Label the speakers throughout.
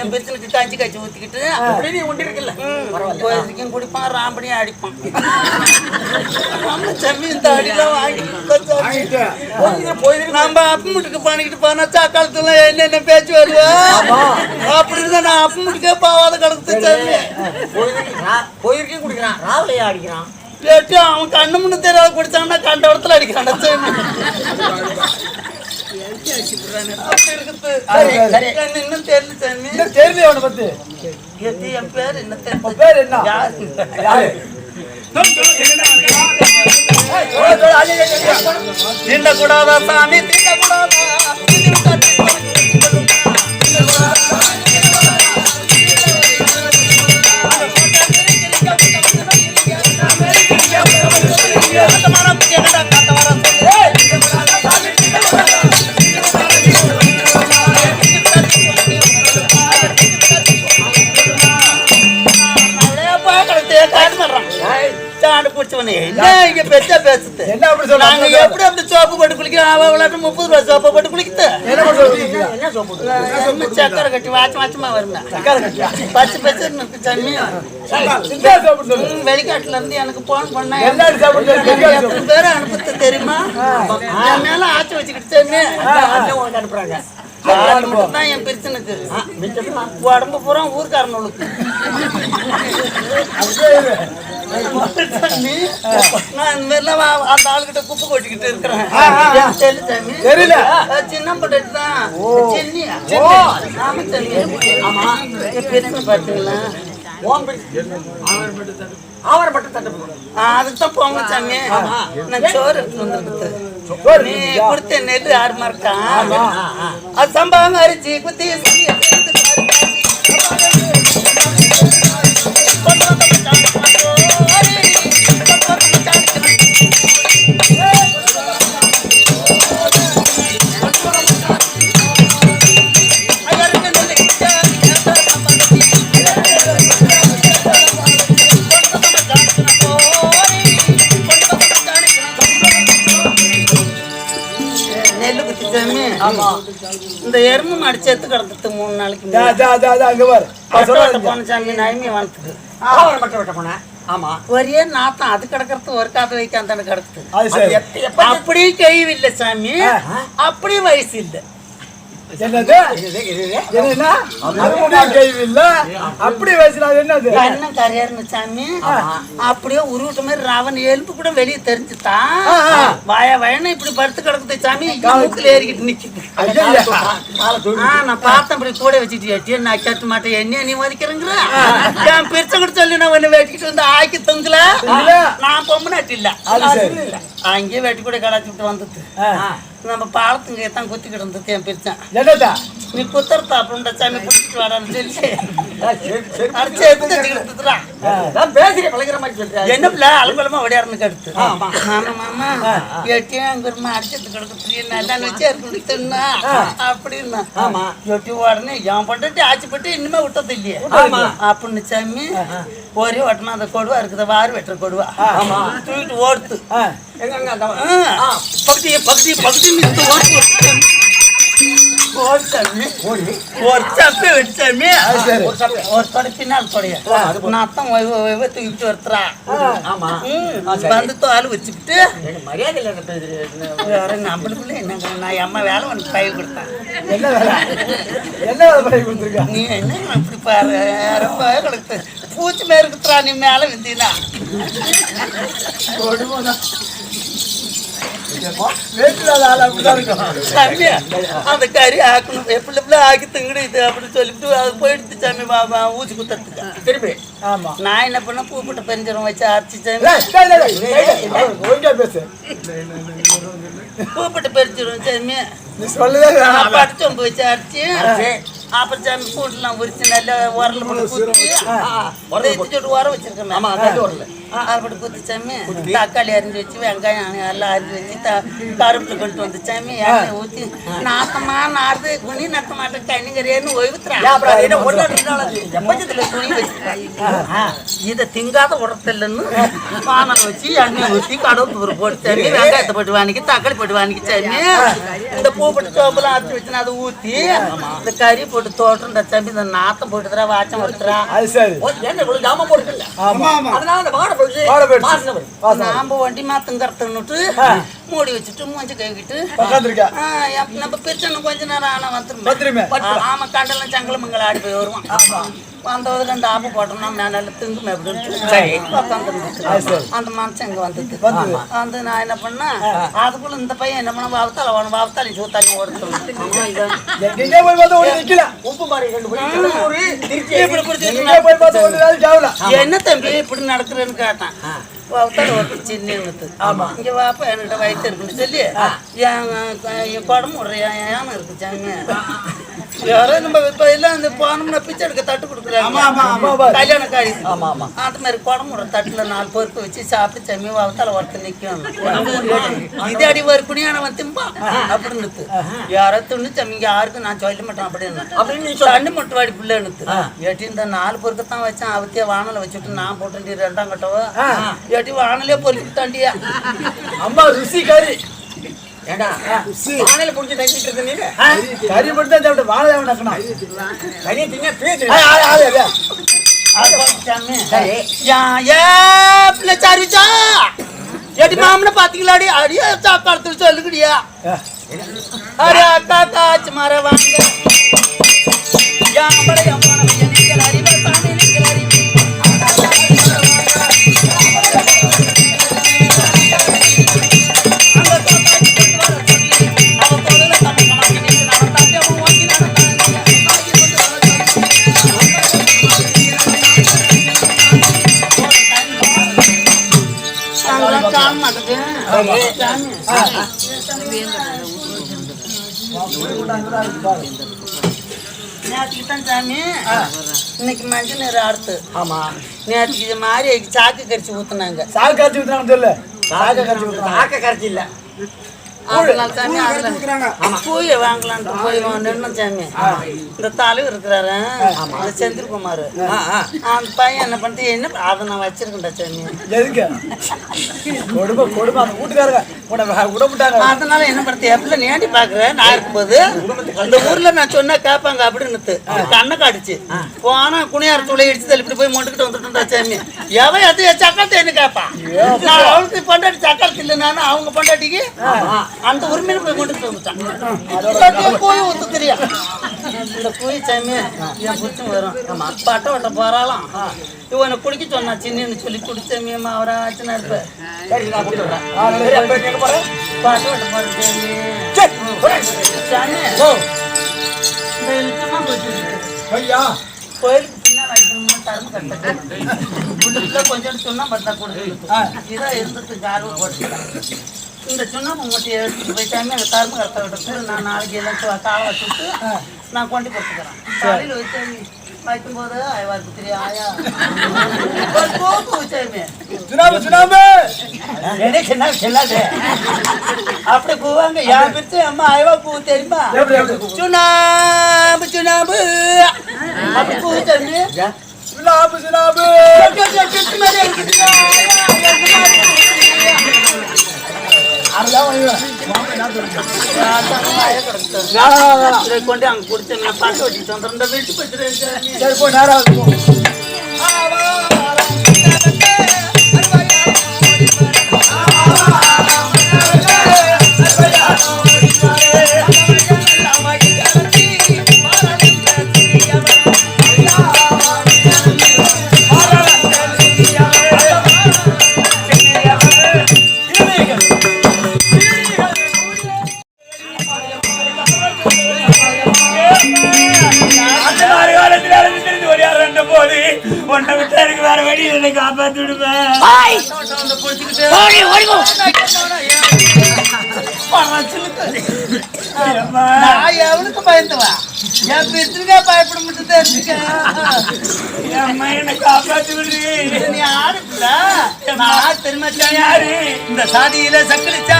Speaker 1: என் பெருசனுக்கு காய்ச்சி காய்ச்சி ஊத்திக்கிட்டு
Speaker 2: அப்படி நீ ஒண்டி இருக்குல்ல.
Speaker 1: போயிருக்கும் குடிப்பான் ராம்படியும் அடிப்பான். நம்ம செம்மி இந்த அடிலாம் வாங்கி நம்ம அப்பமுட்டுக்கு பண்ணிக்கிட்டு போனா சாக்காலத்துல என்னென்ன பேச்சு வருவா? அப்படி இருந்தா நான் அப்பமுட்டுக்கே பாவாத கிடக்குது செம்மி
Speaker 2: போயிருக்கே குடிக்கிறான். ராவிலையா அடிக்கிறான்?
Speaker 1: அவன் கண்ணு முன்னு தெரியாத குடிச்சாங்கன்னா கண்ட இடத்துல அடிக்கிறான் செம்மி அப்படி இருக்குது
Speaker 2: சரி, சரி.
Speaker 1: என்ன தெரியல செம்மி
Speaker 2: இந்த தெரியல அவனை பத்தி
Speaker 1: என் பேர் என்ன தெரியல
Speaker 2: உன் பேர் என்ன
Speaker 1: யாரு. தின்னக்கூடாதா சாமி தின்னக்கூடாதா என்ன இங்க பெச்சா பேசுது
Speaker 2: என்ன அப்படி சொல்ற?
Speaker 1: நாங்க எப்படி அப்படி சோப்பு போட்டு குளிக்கிறோம்? அவ விளையாட்டு முப்பது ரூபா சோப்பை போட்டு குளிக்குது.
Speaker 2: என்ன
Speaker 1: சக்கரை கட்டி வாட்ச வாட்சமா வருங்க
Speaker 2: சக்கரை கட்டியா?
Speaker 1: பச்சை பச்சை வெளிக்காட்டுல இருந்து எனக்கு போன் பண்ண எத்தனை பேரை அனுப்புறது தெரியுமா? மேல ஆச்சு வச்சுக்கிட்டு
Speaker 2: அனுப்புறாங்க.
Speaker 1: தான் என் பிரச்சனைக்கு. உடம்பு பூரா ஊர்க்காரனுக்கு நான் இந்த மாதிரிலாம் வா- அந்த ஆளுகிட்ட குப்பு கொட்டிக்கிட்டு இருக்கிறேன் தெரியல. சின்ன தான் சென்னியா ஆமா. சாமி ஆமா என் பார்த்தீங்களா
Speaker 2: அவரை
Speaker 1: போங்க சாமி நான் சோறு எடுத்து நீ கொடுத்த நெல் யாருமா இருக்கான் அது சம்பாங்க அரிசி குத்தி கொண்டு வந்த இந்த எறும்பு மாடு செத்து கிடந்துட்டு மூணு நாளைக்கு போன சாமி நைமி வளர்த்துக்கு
Speaker 2: அவரை மட்டும் வெட்ட போனேன். ஆமா.
Speaker 1: ஒரே நாத்தம் அது கிடக்கிறது ஒரு காத்து வைக்காம தானே கிடக்குது அப்படியே கழிவு இல்லை சாமி. அப்படியே வயசு இல்லை.
Speaker 2: என்னது? இல்ல அப்படி என்னது?
Speaker 1: சாமி அப்படியே உருவிட்ட மாதிரி ராவன் எலும்பு கூட வெளியே தெரிஞ்சுட்டான். வய வயனு இப்படி படுத்து கிடக்குது சாமி. மூக்கில் ஏறிக்கிட்டு நிக்குது. நான் பார்த்தேன் இப்படி கூட வச்சுட்டு நான் கேட்ட மாட்டேன் என்ன நீ மதிக்கிறேங்கிற? என் பிரிச்ச கூட சொல்லி நான் ஒண்ணு வெட்டிக்கிட்டு வந்து ஆக்கி தொங்கல.
Speaker 2: இல்ல.
Speaker 1: நான் இல்ல.
Speaker 2: சரி.
Speaker 1: அங்கேயே வெட்டி கூட கடாச்சிட்டு வந்தது நம்ம பாலத்துங்க தான் குத்தி கிடந்தது என் பிரிச்சான். அப்படின்ற சாமி குத்திட்டு வாடான்னு சொல்லி. அடிச்சு எடுத்து எடுத்துக்கிறா
Speaker 2: நான் பேசுறேன் பழகிற மாதிரி சொல்றேன்
Speaker 1: என்ன பிள்ளை அலுவலமா விளையாடுன்னு கடுத்து ஆமா. மாமா. எட்டியும் அங்குறமா அடிச்சது கிடக்கு நல்லா வச்சு இருக்குன்னா அப்படின்னா.
Speaker 2: ஆமா.
Speaker 1: எட்டி உடனே என் பொண்டாட்டி ஆச்சு பட்டு இனிமே விட்டது இல்லையே.
Speaker 2: ஆமா.
Speaker 1: அப்படின்னு சாமி ஒரே ஓட்டமா அந்த கொடுவா இருக்குது வாறு வெட்டுற கொடுவா.
Speaker 2: ஆமா.
Speaker 1: தூக்கிட்டு ஓடுத்து
Speaker 2: அங்க
Speaker 1: பகுதி பகுதி பகுதி மித்து ஒரு சப்பை
Speaker 2: சரி.
Speaker 1: ஒரு சப்பை ஒரு தொட பின்னால் தொடைய நான் தான் தூக்கிட்டு வருத்துறா.
Speaker 2: ஆமா.
Speaker 1: வந்து தோல் வச்சுக்கிட்டு.
Speaker 2: மரியாதை
Speaker 1: நம்மளுக்குள்ள என்னங்க நான் அம்மா வேலை உனக்கு பயிர் கொடுத்தேன்.
Speaker 2: என்ன வேலை? என்ன வேலை பண்ணி கொடுத்துருக்கா?
Speaker 1: நீ என்ன இப்படி பாரு ரொம்ப கிடக்கு. பூச்சி மேல இருக்குறா நீ மேல விந்தீனா.
Speaker 2: வீட்டுல ஆள் அப்படிதான் இருக்கும்
Speaker 1: சாமி அந்த கறி ஆக்கணும் எப்படி எப்படி ஆக்கி அப்படின்னு சொல்லிட்டு அது போயிடுச்சு சாமி பாபா ஊசி குத்துறதுக்கு
Speaker 2: திருப்பி ஆமா
Speaker 1: நான் என்ன பண்ண பூப்பட்ட பெருஞ்சரம் வச்சு அரைச்சி சாமி
Speaker 2: பேசு
Speaker 1: பூப்பட்ட பெருஞ்சரம் சாமி. பட்டு சொம்பு வச்சு அரைச்சி அப்புறம் சாமி பூண்டுலாம் உரிச்சு நல்ல உரல் போட்டு சொட்டு உரம் வச்சிருக்கேன் ஆமா அப்படி குத்தி சாமி. தக்காளி அரிஞ்சு வச்சு வெங்காயம் எல்லாம் அரிஞ்சு வச்சு த- கருவேப்பிலை கொண்டு வந்து சாமி எண்ணெய் ஊற்றி நாத்தமா நாடுது குனி நட்ட மாட்டேன் கண்ணிங்கரேன்னு ஓய்வுத்துறான் துணி இதை திங்காத உடத்தில்லன்னு பானை வச்சு எண்ணெய் ஊற்றி கடவுள் போட்டு தண்ணி வெங்காயத்தை போட்டு வாங்கி தக்காளி போட்டு வாங்கி தண்ணி இந்த பூ போட்டு சோப்பெல்லாம் அரைச்சி வச்சுனா அதை ஊற்றி இந்த கறி போட்டு தோட்டுன்ற தம்பி இந்த நாத்தம் போட்டுதுரா வாச்சம் வருத்துறா
Speaker 2: அது சரி. ஆமா ஆமா. வாட போயிடுச்சு வாசனை
Speaker 1: நாம வண்டி மாத்துங்கறதுன்னுட்டு மூடி வச்சுட்டு மூஞ்சி கழுவிட்டு நம்ம பிரிச்சனும் கொஞ்ச நேரம் ஆனா வந்துருமே. ஆமா கண்டலம் சங்கலம் மங்கள ஆடி போய் வருவான். வந்தது ரெண்டு ஆப்பு போட்டோம்னா நான் நல்லா திங்குமே அப்படின்னு உட்காந்துருந்துச்சு அந்த மனுஷன் இங்க வந்தது வந்து நான் என்ன பண்ணேன் அதுக்குள்ள இந்த பையன் என்ன பண்ண வாவத்தால அவன் வாவத்தாலி சூத்தாலி ஓட சொன்னான்
Speaker 2: எங்கெங்கே போய் பார்த்தா ஒண்ணு நிக்கல.
Speaker 1: இப்படி பிடிச்சிட்டு
Speaker 2: எங்கெங்கே போய் பார்த்தா ஒண்ணு வேலை ஜாவல.
Speaker 1: என்ன தம்பி இப்படி நடக்கிறேன்னு கேட்டான். வவுத்தால ஒரு சின்ன ஆமா. இங்க வாப்பா என்கிட்ட வயிற்று இருக்குன்னு சொல்லி என் குடம்பு விடுற என் ஏன் இருக்குச்சாங்க யாரோ நம்ம இப்ப எல்லாம் இந்த போனோம்னா பிச்சை எடுக்க தட்டு கொடுக்குறாங்க. கல்யாண காரி அந்த மாதிரி குடம்பு விடுற தட்டுல நாலு பொறுப்பு வச்சு சாப்பிட்டு சமி வவுத்தால ஒருத்தர் நிக்கும். இது அடி வறுக்குனி ஆனா வந்து திம்பா. அப்படின்னு யாரோ துண்ணு சமிங்க யாருக்கும் நான் சொல்ல மாட்டேன் அப்படின்னு அப்படின்னு தண்ணி மட்டும் வாடி பிள்ளைன்னு ஏட்டி இந்த நாலு பொறுக்க தான் வச்சேன் அவத்திய வானல வச்சுட்டு நான் போட்டு ரெண்டாம் கட்டவோ. ஏட்டி வானலே பொறுக்கி தாண்டியா?
Speaker 2: அம்மா ருசி கறி
Speaker 3: வானிலை புடிச்சு தங்கிட்டு இருக்க நீ
Speaker 2: கறி மட்டும் தான் சாப்பிட்டு வாழை நக்கணும்
Speaker 3: கனியை திங்க பேசு
Speaker 1: சாருச்சா? ஏட்டி மாமனை பாத்தீங்களாடி? அடியே சாப்பாடு சொல்லுங்கடியா. அரே அக்கா காச்சு மர வாங்க. நேற்றுக்கு தான் சாமி இன்னைக்கு மஞ்சள் அடுத்து
Speaker 2: ஆமா.
Speaker 1: நேற்றுக்கு இது மாதிரி சாக்கு கரிச்சு ஊத்துனாங்க.
Speaker 2: சாகு கரைச்சி ஊத்துறாங்க சொல்லு சாகு கரைச்சி ஊத்துறாங்க
Speaker 3: ஆக்க கரைச்சி இல்ல.
Speaker 1: அதனால சாமி அதுல பூய வாங்கலான்ட்டு போய் நின்னு சாமி இந்த தலைவர் இருக்கிறாரு அந்த செந்தில்குமார். அந்த பையன் என்ன பண்ணிட்டு என்ன அதை நான் வச்சிருக்கேன்டா சாமி.
Speaker 2: எதுக்கு? கொடுமை கொடுமை. அந்த வீட்டுக்காரங்க
Speaker 1: அதனால என்ன பண்ணுறது எப்பல நேண்டி பாக்குறேன் நான் இருக்கும்போது இந்த ஊர்ல நான் சொன்னா கேட்பாங்க அப்படின்னு கண்ணை காட்டுச்சு. போனா குனியார் துளை இடிச்சு தள்ளி போய் மொண்டுக்கிட்டு வந்துட்டா சாமி. எவன் எது சக்கரத்தை என்ன கேட்பான் நான் அவளுக்கு பொண்டாட்டி சக்கரத்து இல்லை நானும் அவங்க பொண்டாட்டிக்கு அந்த உரிமையில போய் கொண்டுட்டு வந்துட்டான் போய் இந்த சாமி என் புரிச்சும் வரும். பட்டை வட்ட போறாளாம் இவனை குடிக்க சொன்னா சின்னன்னு சொல்லி குடிச்சாமி அவரா ஆச்சுன்னா
Speaker 3: போறேன்.
Speaker 1: பாட்டு வட்ட போறேன் கோயிலுக்கு கொஞ்சம் சுண்ணாம்பு பத்தா கொடுத்து இதான் இருந்தது ஆர்வம் போட்டு இந்த சுண்ணாம்பு மூட்டை எடுத்துட்டு போயிட்டாமே அந்த தர்ம கட்டை விட்டு நான் நாளைக்கு எல்லாம் காலை வச்சுட்டு நான் கொண்டு கொடுத்துக்கிறேன். காலையில் வச்சு வைக்கும்போது போக்கு வச்சாமே
Speaker 2: சுனாமி சுனாமி
Speaker 1: எனக்கு என்ன சொல்லாது அப்படி போவாங்க என் பிரிச்சு அம்மா ஆய்வா பூ தெரியுமா சுண்ணாம்பு சுண்ணாம்பு அப்படி பூ தெரியும்
Speaker 2: சுனாமி சுனாமி அதெல்லாம்
Speaker 1: கொண்டு அங்க குடிச்ச பாட்டு வச்சுட்டு வந்துடும் வீட்டு பத்து
Speaker 2: சரி போ நேரம்
Speaker 3: காப்பாத்தி விடுவேன்
Speaker 1: எவனுக்கு பயந்துவா? என் பிரிச்சுக்கா பயப்பட மட்டும் தெரிஞ்சுக்க.
Speaker 3: அம்மா என்ன காப்பாத்தி விடு.
Speaker 1: நீ நான் தெரியுமா
Speaker 3: யாரு?
Speaker 1: இந்த சாதியில சக்களிச்சா.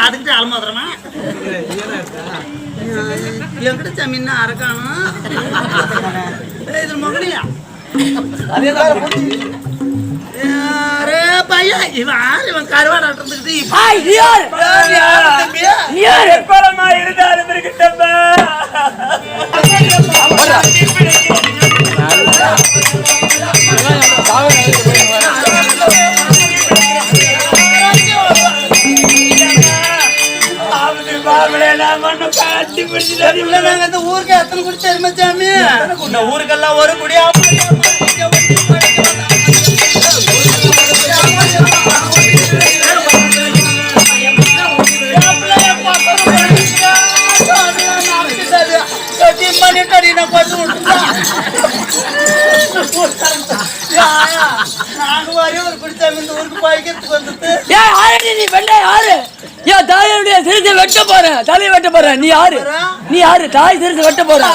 Speaker 1: அதுக்கிட்ட அலமாதிரமா என்கிட்ட ஜமீன் அரக்கானும் இது மகனியா அரே பையன்? இந்த ஊருக்கெல்லாம் ஒரு குடியா நாங்க வரையும் ஒரு இந்த ஊருக்கு பாய்க்கிறதுக்கு வந்துட்டு
Speaker 4: ஏய் ஆரடி நீ வெள்ளை யாரு ஏன் தாயோடைய சிறுத்தை வெட்ட போறேன் தலையை வெட்ட போறேன் நீ யாரு? நீ யாரு? தாய் சிறுத்தை வெட்ட போறேன்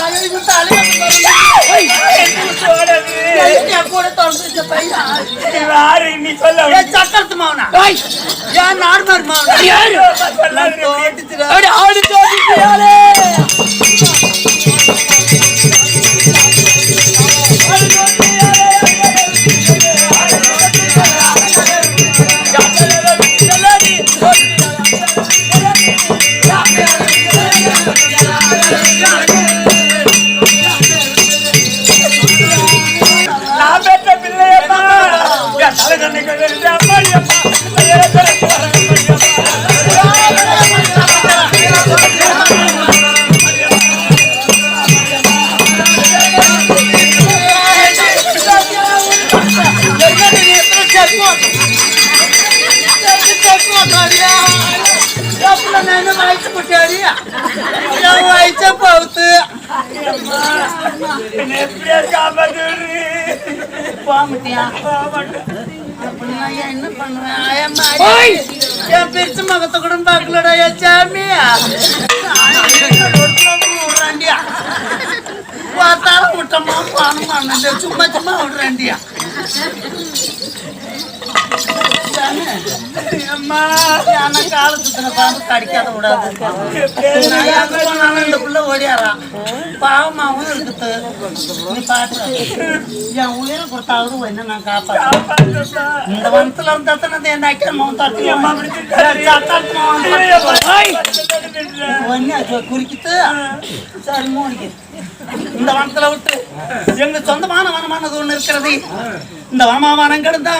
Speaker 1: கூட தொடர்ந்து
Speaker 3: என்னை எப்படியா காப்பாத்தி விடு.
Speaker 1: போகமாட்டியா
Speaker 3: போகமாட்டேன்.
Speaker 1: அப்படின்னா என்ன ஆயம்மா, என் பெருசு மகத்தை கூட பார்க்கலடா என் சாமி விடுறாண்டியா பார்த்தாலும் விட்டமா பானமா சும்மா சும்மா விடுறாண்டியா
Speaker 3: அம்மா
Speaker 1: ஆனா காலத்துல பாம்பு கடிக்காத விடாது. நான் இந்த புள்ள ஓடியாரான் பாவமாவும் இருக்குது. நீ பாத்து. என் உயிரை கொடுத்தாவது என்ன நான் காப்பாற்றேன். இந்த வனத்துல இருந்தா தானே என்ன மௌன்
Speaker 3: அம்மா அப்படி திட்டாதே.
Speaker 1: குறிக்கிட்டு சரி மூடிக்கு. இந்த வனத்துல விட்டு. எங்க சொந்தமான வனமானது ஒண்ணு இருக்கிறது. இந்த வனமாவனம் கிடந்தா